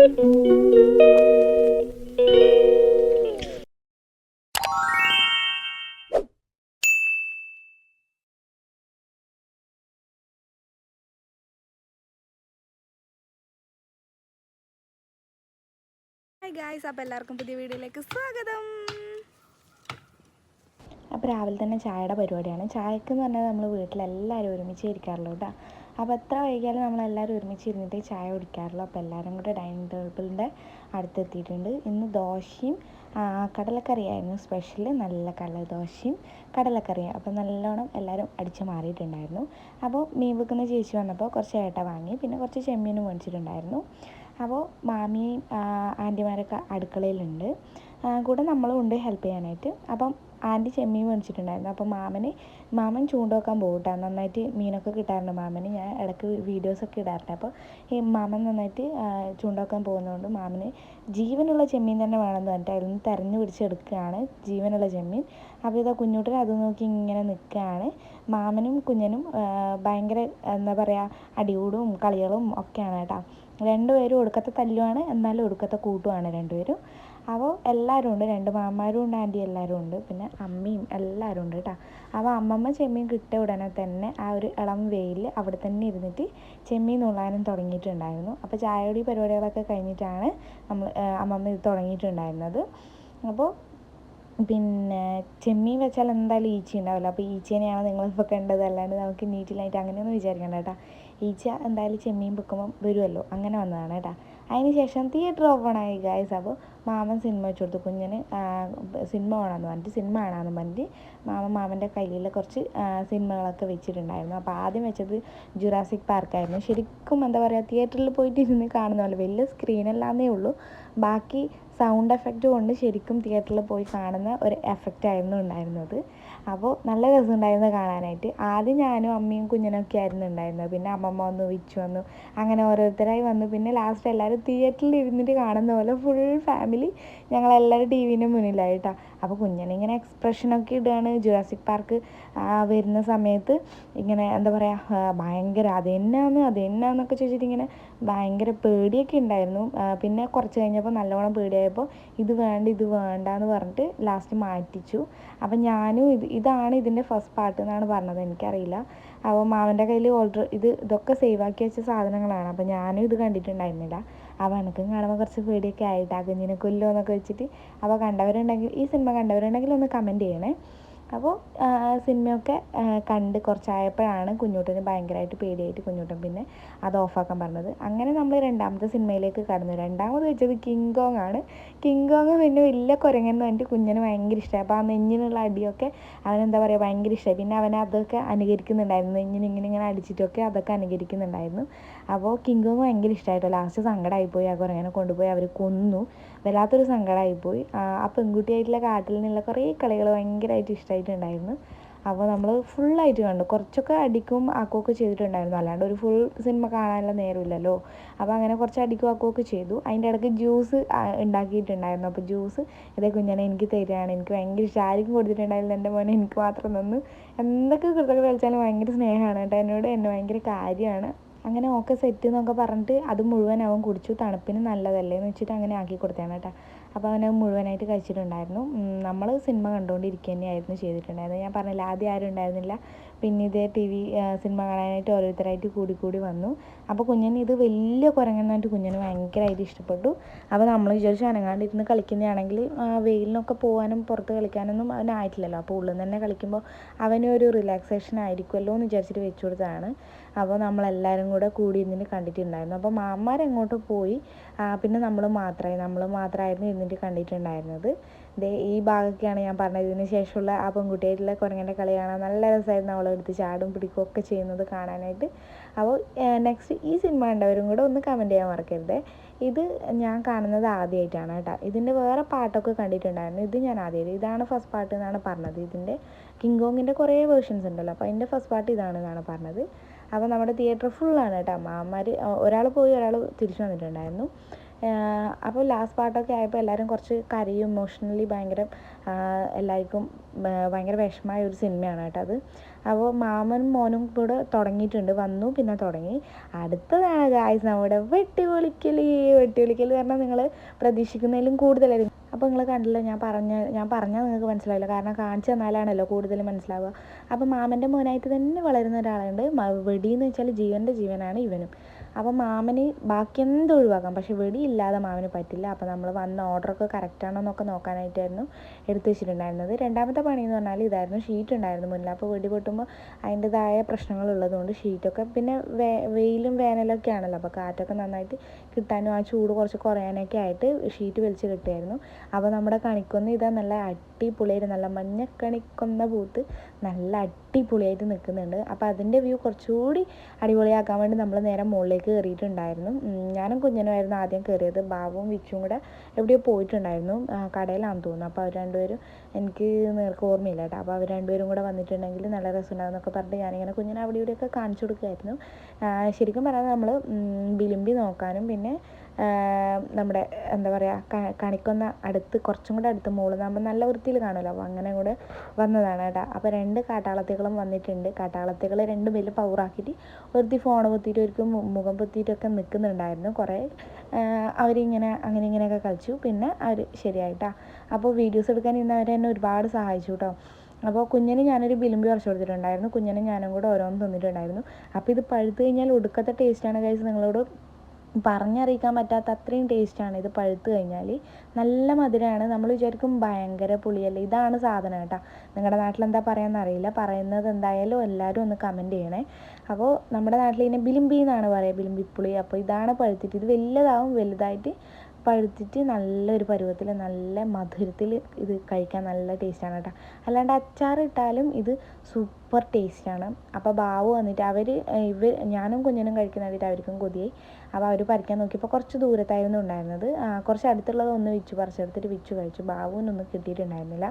Hi guys അപ്പോൾ എല്ലാവർക്കും പുതിയ വീഡിയോയിലേക്ക് സ്വാഗതം. അപ്പോൾ രാവിലെ തന്നെ ചായയുടെ പരിപാടിയാണ്. ചായക്ക് എന്ന് പറഞ്ഞാൽ നമ്മൾ വീട്ടിലെല്ലാവരും ഒരുമിച്ച് ഇരിക്കാറുള്ളൂ കേട്ടോ. അപ്പോൾ എത്ര വൈകിയാലും നമ്മളെല്ലാവരും ഒരുമിച്ച് ചായ കുടിക്കാറുള്ളൂ. അപ്പോൾ എല്ലാവരും കൂടെ ഡൈനിങ് ടേബിളിന്റെ അടുത്തെത്തിയിട്ടുണ്ട്. ഇന്ന് ദോശയും കടലക്കറിയായിരുന്നു സ്പെഷ്യൽ നല്ല കടല ദോശയും കടലക്കറിയും. അപ്പോൾ നല്ലോണം എല്ലാവരും അടിച്ച് മാറിയിട്ടുണ്ടായിരുന്നു. അപ്പോൾ മീൻ വെക്കുന്ന ചേച്ചി വന്നപ്പോൾ കുറച്ച് ഏട്ട വാങ്ങി പിന്നെ കുറച്ച് ചെമ്മീനും മേടിച്ചിട്ടുണ്ടായിരുന്നു. അപ്പോൾ മാമിയും ആന്റിമാരൊക്കെ അടുക്കളയിലുണ്ട്. കൂടെ നമ്മളും ഉണ്ട് ഹെൽപ്പ് ചെയ്യാനായിട്ട്. അപ്പം ആന്റി ചെമ്മീൻ മേടിച്ചിട്ടുണ്ടായിരുന്നു. അപ്പോൾ മാമന് മാമൻ ചൂണ്ട വെക്കാൻ പോകട്ടെ നന്നായിട്ട് മീനൊക്കെ കിട്ടാറുണ്ട് മാമന്. ഞാൻ ഇടയ്ക്ക് വീഡിയോസൊക്കെ ഇടാറുണ്ട്. അപ്പോൾ ഈ മാമൻ നന്നായിട്ട് ചൂണ്ട വെക്കാൻ പോകുന്നതുകൊണ്ട് മാമന് ജീവനുള്ള ചെമ്മീൻ തന്നെ വേണമെന്ന് പറഞ്ഞിട്ട് അതിൽ നിന്ന് തെരഞ്ഞു പിടിച്ചെടുക്കുകയാണ് ജീവനുള്ള ചെമ്മീൻ. അപ്പോൾ ഇതാ കുഞ്ഞുട്ടൻ അത് നോക്കി ഇങ്ങനെ നിൽക്കുകയാണ്. മാമനും കുഞ്ഞനും ഭയങ്കര എന്താ പറയുക അടികൂടും കളികളും ഒക്കെയാണ് കേട്ടോ. രണ്ടുപേരും ഒടുക്കത്തെ തല്ലുമാണ് എന്നാലും ഒടുക്കത്തെ കൂട്ടുമാണ് രണ്ടുപേരും. അപ്പോൾ എല്ലാവരും ഉണ്ട്. രണ്ട് മാമാരും ഉണ്ട് ആന്റി എല്ലാവരും ഉണ്ട്. പിന്നെ അമ്മയും എല്ലാവരും ഉണ്ട് കേട്ടോ. അപ്പോൾ അമ്മമ്മ ചെമ്മീൻ കിട്ടിയ ഉടനെ തന്നെ ആ ഒരു ഇളം വെയിൽ അവിടെ തന്നെ ഇരുന്നിട്ട് ചെമ്മീൻ നുള്ളാനും തുടങ്ങിയിട്ടുണ്ടായിരുന്നു. അപ്പോൾ ചായയുടെ പരിപാടികളൊക്കെ കഴിഞ്ഞിട്ടാണ് നമ്മൾ അമ്മമ്മ ഇത് തുടങ്ങിയിട്ടുണ്ടായിരുന്നത്. അപ്പോൾ പിന്നെ ചെമ്മീൻ വെച്ചാൽ എന്തായാലും ഈച്ച ഉണ്ടാവില്ല? അപ്പോൾ ഈച്ചേനെയാണ് നിങ്ങൾ കണ്ടത് അല്ലാണ്ട് നമുക്ക് നീറ്റിലായിട്ട് അങ്ങനെയൊന്നും വിചാരിക്കേണ്ട കേട്ടോ. ഈച്ച എന്തായാലും ചെമ്മീൻ വെക്കുമ്പം വരുമല്ലോ അങ്ങനെ വന്നതാണ് കേട്ടോ. അതിന് ശേഷം തിയേറ്റർ ഓപ്പൺ ആയി ഗായ്സ് അപ്പോൾ മാമൻ സിനിമ വെച്ച് കൊടുത്തു. കുഞ്ഞിന് സിനിമ വേണമെന്ന് പറഞ്ഞിട്ട് സിനിമ കാണാമെന്ന് പറഞ്ഞിട്ട് മാമൻ മാമന്റെ കയ്യിൽ കുറച്ച് സിനിമകളൊക്കെ വെച്ചിട്ടുണ്ടായിരുന്നു. അപ്പോൾ ആദ്യം വെച്ചത് ജുറാസിക് പാർക്കായിരുന്നു ശരിക്കും എന്താ പറയുക തിയേറ്ററിൽ പോയിട്ട് ഇരുന്ന് കാണുന്ന പോലെ വലിയ സ്ക്രീനല്ലാന്നേ ഉള്ളൂ. ബാക്കി സൗണ്ട് എഫക്റ്റ് കൊണ്ട് ശരിക്കും തിയേറ്ററിൽ പോയി കാണുന്ന ഒരു എഫക്റ്റ് ആയിരുന്നു ഉണ്ടായിരുന്നത്. അപ്പോൾ നല്ല രസമുണ്ടായിരുന്നു കാണാനായിട്ട്. ആദ്യം ഞാനും അമ്മയും കുഞ്ഞിനൊക്കെ ആയിരുന്നു ഉണ്ടായിരുന്നത്. പിന്നെ അമ്മമ്മ വന്നു വിച്ചു വന്നു അങ്ങനെ ഓരോരുത്തരായി വന്നു. പിന്നെ ലാസ്റ്റ് എല്ലാവരും തിയേറ്ററിൽ ഇരുന്നിട്ട് കാണുന്ന പോലെ ഫുൾ ഫാമിലി ഞങ്ങളെല്ലാവരും ടി വിന്റെ മുന്നിലായിട്ടാണ് അപ്പോൾ കുഞ്ഞിനിങ്ങനെ എക്സ്പ്രഷനൊക്കെ ഇടുകയാണ് ജുറാസിക് പാർക്ക് വരുന്ന സമയത്ത് ഇങ്ങനെ എന്താ പറയുക ഭയങ്കര അതെന്നാന്ന് അതെന്നാന്നൊക്കെ ചോദിച്ചിട്ട് ഇങ്ങനെ ഭയങ്കര പേടിയൊക്കെ ഉണ്ടായിരുന്നു പിന്നെ കുറച്ച് കഴിഞ്ഞപ്പോൾ നല്ലോണം പേടിയായപ്പോൾ ഇത് വേണ്ട ഇത് വേണ്ട എന്ന് പറഞ്ഞിട്ട് ലാസ്റ്റ് മാറ്റിച്ചു. അപ്പം ഞാനും ഇത് ഇതാണ് ഇതിന്റെ ഫസ്റ്റ് പാർട്ട് എന്നാണ് പറഞ്ഞത്. എനിക്കറിയില്ല. അപ്പോൾ മാമന്റെ കയ്യിൽ ഓൾറെഡി ഇത് ഇതൊക്കെ സേവ് ആക്കി വെച്ച സാധനങ്ങളാണ്. അപ്പോൾ ഞാനും ഇത് കണ്ടിട്ടുണ്ടായിരുന്നില്ല. അപ്പോൾ എനിക്കും കാണുമ്പോൾ കുറച്ച് പേടിയൊക്കെ ആയിട്ട് കുഞ്ഞിനെ കൊല്ലോ എന്നൊക്കെ വെച്ചിട്ട്. അപ്പോൾ കണ്ടവരുണ്ടെങ്കിൽ ഈ സിനിമ കണ്ടവരുണ്ടെങ്കിൽ ഒന്ന് കമന്റ് ചെയ്യണേ. അപ്പോൾ സിനിമയൊക്കെ കണ്ട് കുറച്ചായപ്പോഴാണ് കുഞ്ഞൂട്ടന് ഭയങ്കരമായിട്ട് പേടിയായിട്ട് കുഞ്ഞൂട്ടൻ പിന്നെ അത് ഓഫാക്കാൻ പറഞ്ഞത്. അങ്ങനെ നമ്മൾ രണ്ടാമത്തെ സിനിമയിലേക്ക് കടന്നു. രണ്ടാമത് വെച്ചത് കിങ് കോങ് ആണ് കിങ് കോങ് പിന്നെ വലിയ കുരങ്ങെന്ന് പറഞ്ഞിട്ട് കുഞ്ഞിന് ഭയങ്കര ഇഷ്ടമായി അപ്പോൾ ആ നെഞ്ഞിനുള്ള അടിയൊക്കെ അവനെന്താ പറയുക ഭയങ്കര ഇഷ്ടമായി പിന്നെ അവനെ അതൊക്കെ അനുകരിക്കുന്നുണ്ടായിരുന്നു. നെഞ്ഞിന് ഇങ്ങനെ ഇങ്ങനെ അടിച്ചിട്ടൊക്കെ അതൊക്കെ അനുകരിക്കുന്നുണ്ടായിരുന്നു. അപ്പോൾ കിങ് കോങ് ഭയങ്കര ഇഷ്ടമായിട്ടോ ലാസ്റ്റ് സങ്കടമായിപ്പോയി ആ കുരങ്ങനെ കൊണ്ടുപോയി അവർ കൊന്നു. വല്ലാത്തൊരു സങ്കടമായിപ്പോയി. ആ പെൺകുട്ടിയായിട്ടുള്ള കാട്ടിൽ നിന്നുള്ള കുറേ കളികൾ ഭയങ്കരമായിട്ട് ഇഷ്ടമായിട്ടുണ്ടായിരുന്നു. അപ്പോൾ നമ്മൾ ഫുള്ളായിട്ട് കണ്ടു. കുറച്ചൊക്കെ അടിക്കും ആക്കുകയൊക്കെ ചെയ്തിട്ടുണ്ടായിരുന്നു. അല്ലാണ്ട് ഒരു ഫുൾ സിനിമ കാണാനുള്ള നേരമില്ലല്ലോ. അപ്പോൾ അങ്ങനെ കുറച്ച് അടിക്കും ആക്കുകയൊക്കെ ചെയ്തു. അതിന്റെ ഇടയ്ക്ക് ജ്യൂസ് ഉണ്ടാക്കിയിട്ടുണ്ടായിരുന്നു. അപ്പോൾ ജ്യൂസ് ഇതേ കുഞ്ഞാനെ എനിക്ക് തരികയാണ്. എനിക്ക് ഭയങ്കര ഇഷ്ടം. ആർക്കും കൊടുത്തിട്ടുണ്ടായില്ല എന്റെ മോനെ എനിക്ക് മാത്രം തന്നു. എന്തൊക്കെ കൃതജ്ഞത കളിച്ചാലും ഭയങ്കര സ്നേഹമാണ് കേട്ടോ. എന്നോട് എന്നെ ഭയങ്കര കാര്യമാണ്. അങ്ങനെ ഓക്കെ സെറ്റ് എന്നൊക്കെ പറഞ്ഞിട്ട് അത് മുഴുവൻ അവൻ കുടിച്ചു. തണുപ്പിന് നല്ലതല്ലേ എന്ന് വെച്ചിട്ട് അങ്ങനെ ആക്കി കൊടുത്തതാണ് കേട്ടോ. അപ്പോൾ അവനത് മുഴുവനായിട്ട് കഴിച്ചിട്ടുണ്ടായിരുന്നു. നമ്മൾ സിനിമ കണ്ടുകൊണ്ടിരിക്കുക തന്നെയായിരുന്നു ചെയ്തിട്ടുണ്ടായിരുന്നത് ഞാൻ പറഞ്ഞില്ല ആദ്യം ആരും ഉണ്ടായിരുന്നില്ല. പിന്നെ ഇതേ ടി വി സിനിമ കാണാനായിട്ട് ഓരോരുത്തരായിട്ട് കൂടി കൂടി വന്നു. അപ്പോൾ കുഞ്ഞിന് ഇത് വലിയ കുരങ്ങനായിട്ട് കുഞ്ഞിന് ഭയങ്കരമായിട്ട് ഇഷ്ടപ്പെട്ടു. അപ്പോൾ നമ്മൾ വിചാരിച്ചു അനങ്ങാണ്ട് ഇരുന്ന് കളിക്കുന്നതാണെങ്കിൽ വെയിലിനൊക്കെ പോകാനും പുറത്ത് കളിക്കാനൊന്നും അവനായിട്ടില്ലല്ലോ അപ്പോൾ ഉള്ളിൽ തന്നെ കളിക്കുമ്പോൾ അവനൊരു റിലാക്സേഷൻ ആയിരിക്കുമല്ലോ എന്ന് വിചാരിച്ചിട്ട് വെച്ചു കൊടുത്തതാണ്. അപ്പോൾ നമ്മളെല്ലാവരും കൂടെ കൂടി ഇരുന്നിട്ട് കണ്ടിട്ടുണ്ടായിരുന്നു. അപ്പോൾ മാമാരെങ്ങോട്ട് പോയി. പിന്നെ നമ്മൾ മാത്രമായി നമ്മൾ മാത്രമായിരുന്നു ഇരുന്നിട്ട് കണ്ടിട്ടുണ്ടായിരുന്നത്. ദേ ഈ ഭാഗമൊക്കെയാണ് ഞാൻ പറഞ്ഞത്. ഇതിന് ശേഷമുള്ള ആ പെൺകുട്ടിയായിട്ടുള്ള കുരങ്ങന്റെ കളി കാണാൻ നല്ല രസമായിരുന്നു. അവളെടുത്ത് ചാടും പിടിക്കും ഒക്കെ ചെയ്യുന്നത് കാണാനായിട്ട്. അപ്പോൾ നെക്സ്റ്റ് ഈ സിനിമ കണ്ടവരും കൂടെ ഒന്ന് കമന്റ് ചെയ്യാൻ മറക്കരുത്. ഇത് ഞാൻ കാണുന്നത് ആദ്യമായിട്ടാണ് കേട്ടോ. ഇതിന്റെ വേറെ പാട്ടൊക്കെ കണ്ടിട്ടുണ്ടായിരുന്നു. ഇത് ഞാൻ ആദ്യമായിട്ട് ഇതാണ് ഫസ്റ്റ് പാട്ട് എന്നാണ് പറഞ്ഞത്. ഇതിന്റെ കിങ് കോങ്ങിന്റെ കുറേ വേർഷൻസ് ഉണ്ടല്ലോ. അപ്പോൾ അതിന്റെ ഫസ്റ്റ് പാർട്ട് ഇതാണെന്നാണ് പറഞ്ഞത്. അപ്പോൾ നമ്മുടെ തിയേറ്റർ ഫുള്ളാണ് കേട്ടോ. മാമാർ ഒരാൾ പോയി ഒരാൾ തിരിച്ചു വന്നിട്ടുണ്ടായിരുന്നു. അപ്പോൾ ലാസ്റ്റ് പാർട്ടൊക്കെ ആയപ്പോൾ എല്ലാവരും കുറച്ച് കരയും ഇമോഷണലി ഭയങ്കര എല്ലാവർക്കും ഭയങ്കര വിഷമമായ ഒരു സിനിമയാണ് കേട്ടോ അത്. അപ്പോൾ മാമനും മോനും കൂടെ തുടങ്ങിയിട്ടുണ്ട്. വന്നു പിന്നെ തുടങ്ങി. അടുത്തതാണ് ഗായ്സ് നമ്മുടെ വെട്ടി വിളിക്കൽ വെട്ടി വിളിക്കൽ പറഞ്ഞാൽ നിങ്ങൾ പ്രതീക്ഷിക്കുന്നതിലും കൂടുതലായിരിക്കും. അപ്പോൾ നിങ്ങൾ കണ്ടില്ല ഞാൻ പറഞ്ഞ ഞാൻ പറഞ്ഞാൽ നിങ്ങൾക്ക് മനസ്സിലാവില്ല കാരണം കാണിച്ചു തന്നാലാണല്ലോ കൂടുതൽ മനസ്സിലാവുക. അപ്പോൾ മാമന്റെ മോനായിട്ട് തന്നെ വളരുന്ന ഒരാളുണ്ട്. വെടിയെന്ന് വെച്ചാൽ ജീവന്റെ ജീവനാണ് ഇവനും. അപ്പോൾ മാമന് ബാക്കി എന്ത് ഒഴിവാക്കാം? പക്ഷേ വെടി ഇല്ലാതെ മാമന് പറ്റില്ല. അപ്പോൾ നമ്മൾ വന്ന ഓർഡറൊക്കെ കറക്റ്റാണോ എന്നൊക്കെ നോക്കാനായിട്ടായിരുന്നു എടുത്തു വെച്ചിട്ടുണ്ടായിരുന്നത്. രണ്ടാമത്തെ പണി എന്ന് പറഞ്ഞാൽ ഇതായിരുന്നു ഷീറ്റ് ഉണ്ടായിരുന്നു മുന്നിൽ. അപ്പോൾ വെടി പൊട്ടുമ്പോൾ അതിന്റെതായ പ്രശ്നങ്ങളുള്ളതുകൊണ്ട് ഷീറ്റൊക്കെ പിന്നെ വെയിലും വേനലൊക്കെ ആണല്ലോ. അപ്പോൾ കാറ്റൊക്കെ നന്നായിട്ട് കിട്ടാനും ആ ചൂട് കുറച്ച് കുറയാനൊക്കെ ആയിട്ട് ഷീറ്റ് വലിച്ച് കിട്ടുമായിരുന്നു അപ്പോൾ നമ്മുടെ കണിക്കൊന്ന ഇതാ നല്ല അടിപൊളിയായിട്ട് നല്ല മഞ്ഞ കണിക്കൊന്ന പൂത്ത് നല്ല അടിപൊളിയായിട്ട് നിൽക്കുന്നുണ്ട്. അപ്പോൾ അതിന്റെ വ്യൂ കുറച്ചുകൂടി അടിപൊളിയാക്കാൻ വേണ്ടി നമ്മൾ നേരെ മുകളിലേക്ക് കയറിയിട്ടുണ്ടായിരുന്നു. ഞാനും കുഞ്ഞനുമായിരുന്നു ആദ്യം കയറിയത്. ബാബുവും വിച്ചും കൂടെ എവിടെയോ പോയിട്ടുണ്ടായിരുന്നു കടയിലാണെന്ന് തോന്നുന്നു. അപ്പോൾ അവർ രണ്ടുപേരും എനിക്ക് നേർക്ക് ഓർമ്മയില്ല കേട്ടോ. അപ്പോൾ അവർ രണ്ടുപേരും കൂടെ വന്നിട്ടുണ്ടെങ്കിൽ നല്ല രസമുണ്ടാകുന്നൊക്കെ പറഞ്ഞിട്ട് ഞാനിങ്ങനെ കുഞ്ഞിനെ അവിടെ ഇവിടെയൊക്കെ കാണിച്ചു കൊടുക്കുമായിരുന്നു. ശരിക്കും പറഞ്ഞാൽ നമ്മൾ ബിലിമ്പി നോക്കാനും പിന്നെ നമ്മുടെ എന്താ പറയുക കണിക്കൊന്ന അടുത്ത് കുറച്ചും കൂടെ അടുത്ത് മുകളിൽ നമ്മൾ നല്ല വൃത്തിയിൽ കാണുമല്ലോ. അപ്പോൾ അങ്ങനെ കൂടെ വന്നതാണ് കേട്ടോ. അപ്പോൾ രണ്ട് കാട്ടാളത്തികളും വന്നിട്ടുണ്ട്. കാട്ടാളത്തികൾ രണ്ടും വലിയ പവറാക്കിയിട്ട് ഒരുത്തി ഫോൺ പൊത്തിയിട്ട് ഒരു മുഖം പൊത്തിയിട്ടൊക്കെ നിൽക്കുന്നുണ്ടായിരുന്നു. കുറേ അവരിങ്ങനെ അങ്ങനെ ഇങ്ങനെയൊക്കെ കളിച്ചു. പിന്നെ അവർ ശരിയായിട്ടാ. അപ്പോൾ വീഡിയോസ് എടുക്കാൻ ഇന്ന് അവർ എന്നെ ഒരുപാട് സഹായിച്ചു കേട്ടോ. അപ്പോൾ കുഞ്ഞിന് ഞാനൊരു ബിലിമ്പി കുറച്ച് കൊടുത്തിട്ടുണ്ടായിരുന്നു. കുഞ്ഞിന് ഞാനും കൂടെ ഓരോന്ന് തന്നിട്ടുണ്ടായിരുന്നു. അപ്പോൾ ഇത് പഴുത്ത് കഴിഞ്ഞാൽ ഒടുക്കത്തെ ടേസ്റ്റാണ് കഴിച്ച് നിങ്ങളോട് പറഞ്ഞറിയിക്കാൻ പറ്റാത്ത അത്രയും ടേസ്റ്റാണ് ഇത് പഴുത്ത് കഴിഞ്ഞാൽ നല്ല മധുരമാണ് നമ്മൾ വിചാരിക്കും ഭയങ്കര പുളിയല്ലേ? ഇതാണ് സാധനം കേട്ടോ. നിങ്ങളുടെ നാട്ടിൽ എന്താ പറയാന്ന് അറിയില്ല പറയുന്നത് എന്തായാലും എല്ലാവരും ഒന്ന് കമന്റ് ചെയ്യണേ. അപ്പോൾ നമ്മുടെ നാട്ടിൽ ഇതിനെ ബിലിമ്പി എന്നാണ് പറയുക ബിലിമ്പിപ്പുളി അപ്പോൾ ഇതാണ് പഴുത്തിട്ട് ഇത് വലുതാവും വലുതായിട്ട് പഴുത്തിട്ട് നല്ലൊരു പരുവത്തിൽ നല്ല മധുരത്തിൽ ഇത് കഴിക്കാൻ നല്ല ടേസ്റ്റാണ് കേട്ടോ അല്ലാണ്ട് അച്ചാർ ഇട്ടാലും ഇത് സൂപ്പർ ടേസ്റ്റാണ് അപ്പോൾ ബാബു വന്നിട്ട് അവർ ഇവർ ഞാനും കുഞ്ഞിനും കഴിക്കുന്ന കണ്ടിട്ട് അവർക്കും കൊതിയായി. അപ്പോൾ അവർ പറിക്കാൻ നോക്കിയപ്പോൾ കുറച്ച് ദൂരത്തായിരുന്നു ഉണ്ടായിരുന്നത്. കുറച്ച് അടുത്തുള്ളത് ഒന്ന് വിച്ചു പറിച്ചെടുത്തിട്ട് വിച്ചു കഴിച്ചു. ബാവുവിനൊന്നും കിട്ടിയിട്ടുണ്ടായിരുന്നില്ല.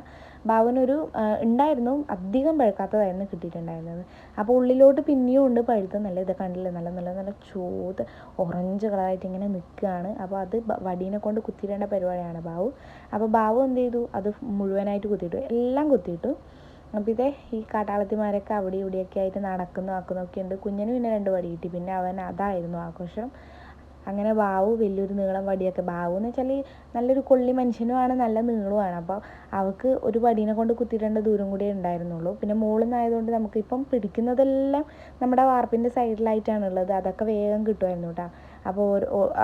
ബാവുവിനൊരു ആ, ഉണ്ടായിരുന്നു അധികം പഴുക്കാത്തതായിരുന്നു കിട്ടിയിട്ടുണ്ടായിരുന്നത്. അപ്പോൾ ഉള്ളിലോട്ട് പിന്നെയും ഉണ്ട് പഴുത്ത നല്ല ഇത് കണ്ടില്ല? നല്ല നല്ല നല്ല ചൂത് ഓറഞ്ച് കളറായിട്ട് ഇങ്ങനെ നിൽക്കുകയാണ്. അപ്പോൾ അത് വടീനെ കൊണ്ട് കുത്തിയിടേണ്ട പരിപാടിയാണ് ബാവു. അപ്പോൾ ബാവു എന്ത് ചെയ്തു? അത് മുഴുവനായിട്ട് കുത്തിയിട്ടു. എല്ലാം കുത്തിയിട്ടു. അപ്പോൾ ഇതേ ഈ കാട്ടാളത്തിമാരൊക്കെ അവിടെ ഇവിടെയൊക്കെ ആയിട്ട് നടക്കുന്നു ആക്കുന്നൊക്കെ ഉണ്ട്. കുഞ്ഞിന് പിന്നെ രണ്ട് വടി കിട്ടി. പിന്നെ അവൻ അതായിരുന്നു ആഘോഷം. അങ്ങനെ ബാവു വലിയൊരു നീളം വടിയൊക്കെ. ബാവു എന്ന് വെച്ചാൽ നല്ലൊരു കൊള്ളി മനുഷ്യനുമാണ് നല്ല നീളമാണ് അപ്പോൾ അവൾക്ക് ഒരു വടീനെ കൊണ്ട് കുത്തിയിടേണ്ട ദൂരം കൂടിയേ ഉണ്ടായിരുന്നുള്ളൂ. പിന്നെ മുകളിൽ നിന്നായതുകൊണ്ട് നമുക്ക് ഇപ്പം പിടിക്കുന്നതെല്ലാം നമ്മുടെ വാർപ്പിന്റെ സൈഡിലായിട്ടാണ് ഉള്ളത്. അതൊക്കെ വേഗം കിട്ടുമായിരുന്നു കേട്ടോ. അപ്പോൾ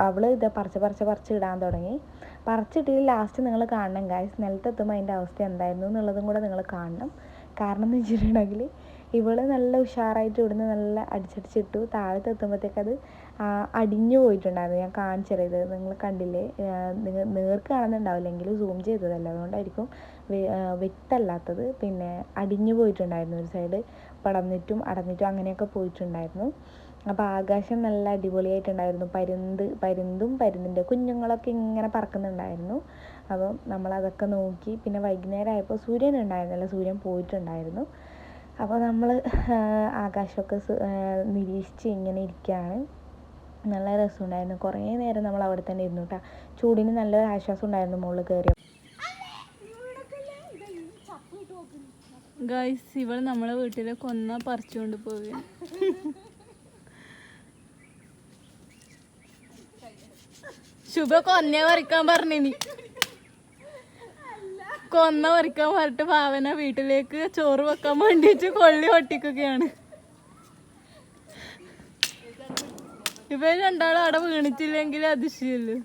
അവൾ ഇത് പറിച്ച് പറിച്ച് പറിച്ച് ഇടാൻ തുടങ്ങി. പറിച്ചിട്ട് ലാസ്റ്റ് നിങ്ങൾ കാണണം ഗായ്സ് നിലത്തെത്തുമ്പോൾ അതിന്റെ അവസ്ഥ എന്തായിരുന്നു എന്നുള്ളതും കൂടെ നിങ്ങൾ കാണണം. കാരണം എന്ന് വെച്ചിട്ടുണ്ടെങ്കിൽ ഇവൾ നല്ല ഉഷാറായിട്ട് ഇവിടുന്ന് നല്ല അടിച്ചടിച്ചിട്ടു താഴത്ത് എത്തുമ്പോഴത്തേക്ക് അത് അടിഞ്ഞു പോയിട്ടുണ്ടായിരുന്നു. ഞാൻ കാണിച്ചറിയത്. നിങ്ങൾ കണ്ടില്ലേ? നിങ്ങൾ നേർക്ക് കാണുന്നുണ്ടാവില്ലെങ്കിൽ സൂം ചെയ്തതല്ല? അതുകൊണ്ടായിരിക്കും വെട്ടല്ലാത്തത് പിന്നെ അടിഞ്ഞു പോയിട്ടുണ്ടായിരുന്നു ഒരു സൈഡ് പടന്നിട്ടും അടന്നിട്ടും അങ്ങനെയൊക്കെ പോയിട്ടുണ്ടായിരുന്നു. അപ്പോൾ ആകാശം നല്ല അടിപൊളിയായിട്ടുണ്ടായിരുന്നു. പരുന്ത് പരുന്തും പരുന്തിന്റെ കുഞ്ഞുങ്ങളൊക്കെ ഇങ്ങനെ പറക്കുന്നുണ്ടായിരുന്നു. നമ്മൾ അതൊക്കെ നോക്കി. പിന്നെ വൈകുന്നേരം ആയപ്പോൾ സൂര്യൻ ഉണ്ടായിരുന്നില്ല. സൂര്യൻ പോയിട്ടുണ്ടായിരുന്നു. അപ്പോൾ നമ്മൾ ആകാശമൊക്കെ നിരീക്ഷിച്ച് ഇങ്ങനെ ഇരിക്കുകയാണ്. നല്ല രസമുണ്ടായിരുന്നു. കുറേ നേരം നമ്മൾ അവിടെ തന്നെ ഇരുന്നു കേട്ടോ. ചൂടിന് നല്ല ആശ്വാസം ഉണ്ടായിരുന്നു മുകളിൽ കയറി ഗൈസ് ഇവൾ നമ്മളെ വീട്ടിലെ കൊന്ന പറിച്ചുകൊണ്ട് പോവുകയാണ്. ശുഭ കൊന്നെ പറിക്കാൻ പറഞ്ഞിനി കൊന്ന പറിക്കാൻ പറഞ്ഞിട്ട് ഭാവന വീട്ടിലേക്ക് ചോറ് വെക്കാൻ വേണ്ടിയിട്ട് കൊള്ളി ഒട്ടിക്കുകയാണ് ഇപ്പൊ രണ്ടാളും അവിടെ വീണിട്ടില്ലെങ്കിൽ അതിശയല്ലോ?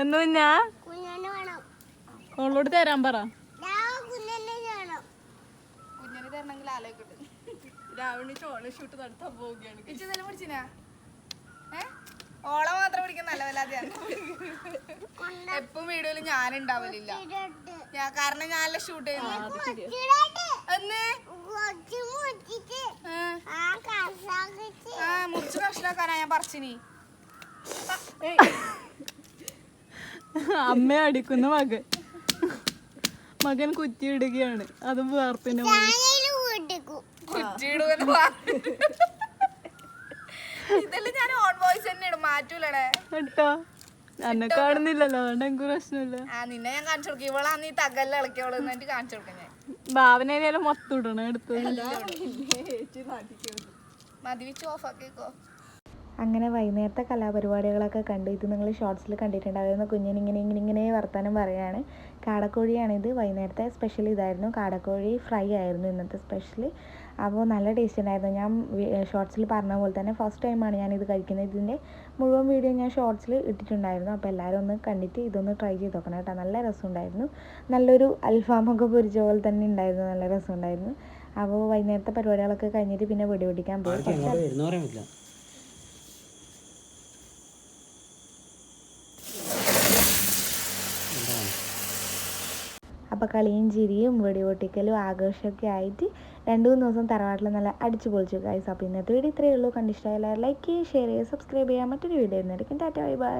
എന്നാ ഞാൻ ഓളോട് തരാൻ പറ ഞാൻ കുഞ്ഞിനെ ചെയ്യണം കുഞ്ഞിനെ തരണമെങ്കിൽ ആലോചിക്കട്ടെ രാവിലെ ചോള ഷൂട്ട് നടത്താൻ പോവുകയാണ്. ഓള മാത്രം പിടിക്കാൻ നല്ല എപ്പം വീഡിയോയിൽ ഞാൻ ഉണ്ടാവലില്ല ഞാൻ കാരണം ഞാനല്ല ഷൂട്ട് ചെയ്യുന്നു. എന്ന് കൊച്ചു മുട്ടിച്ച് ആ, ആ കസാക്കിച്ച്. ആ മുറിച്ച് കഷ്ടാക്കാനാ ഞാൻ പറച്ചിനി. അമ്മ അടിക്കുന്ന മകൻ. മകൻ കുറ്റിയിടുകയാണ് അതും വാർപ്പിന്റെ കുറ്റിയിടുമെന്ന് പറഞ്ഞു. ഇതെല്ലാം ഞാൻ ഓൺ വോയിസ് തന്നെ ഇടും മാറ്റൂലടേ. കേട്ടോ? എന്നെ കാണുന്നില്ലല്ലോ അതുകൊണ്ട് എനിക്ക് പ്രശ്നമില്ല. ആ നിന്നെ ഞാൻ കാണിച്ചു കൊടുക്കും. ഇവളാ നീ തകല്ല ഇളക്കിയോളൂ എന്നിട്ട് കാണിച്ചു കൊടുക്കാം ഞാൻ. ഭാവനയിലും മൊത്തം ഇടണം എടുത്തത് മതി വെച്ച് ഓഫ് ആക്കിക്കോ. അങ്ങനെ വൈകുന്നേരത്തെ കലാപരിപാടികളൊക്കെ കണ്ട് ഇത് നിങ്ങൾ ഷോർട്സിൽ കണ്ടിട്ടുണ്ടായിരുന്നു കുഞ്ഞിന് ഇങ്ങനെ ഇങ്ങനെ ഇങ്ങനെ വർത്താനം പറയുകയാണ് കാടക്കോഴിയാണിത്. വൈകുന്നേരത്തെ സ്പെഷ്യൽ ഇതായിരുന്നു. കാടക്കോഴി ഫ്രൈ ആയിരുന്നു ഇന്നത്തെ സ്പെഷ്യൽ അപ്പോൾ നല്ല ടേസ്റ്റ് ഉണ്ടായിരുന്നു. ഞാൻ ഷോർട്സിൽ പറഞ്ഞ പോലെ തന്നെ ഫസ്റ്റ് ടൈമാണ് ഞാൻ ഇത് കഴിക്കുന്നത്. ഇതിന്റെ മുഴുവൻ വീഡിയോ ഞാൻ ഷോർട്സിൽ ഇട്ടിട്ടുണ്ടായിരുന്നു. അപ്പോൾ എല്ലാവരും ഒന്ന് കണ്ടിട്ട് ഇതൊന്ന് ട്രൈ ചെയ്ത് നോക്കണം കേട്ടോ. നല്ല രസമുണ്ടായിരുന്നു. നല്ലൊരു അൽഫാമൊക്കെ പൊരിച്ച പോലെ തന്നെ ഉണ്ടായിരുന്നു. നല്ല രസമുണ്ടായിരുന്നു. അപ്പോൾ വൈകുന്നേരത്തെ പരിപാടികളൊക്കെ കഴിഞ്ഞിട്ട് പിന്നെ വെടി പോകും പോയി അപ്പോൾ കളിയും ചിരിയും വെടിപൊട്ടിക്കലും ആഘോഷമൊക്കെ ആയിട്ട് രണ്ട് മൂന്ന് ദിവസം തറവാട്ടിൽ നല്ല അടിച്ചു പൊളിച്ചു ഗൈസ് അപ്പോൾ ഇന്നത്തെ വീഡിയോ ഇത്രയേ ഉള്ളൂ. കണ്ടിഷ്ടമായാലും ലൈക്ക് ചെയ്യുക ഷെയർ ചെയ്യുക സബ്സ്ക്രൈബ് ചെയ്യുക മറ്റൊരു വീഡിയോ ആയിരുന്നു ടാറ്റ ബൈ ബൈ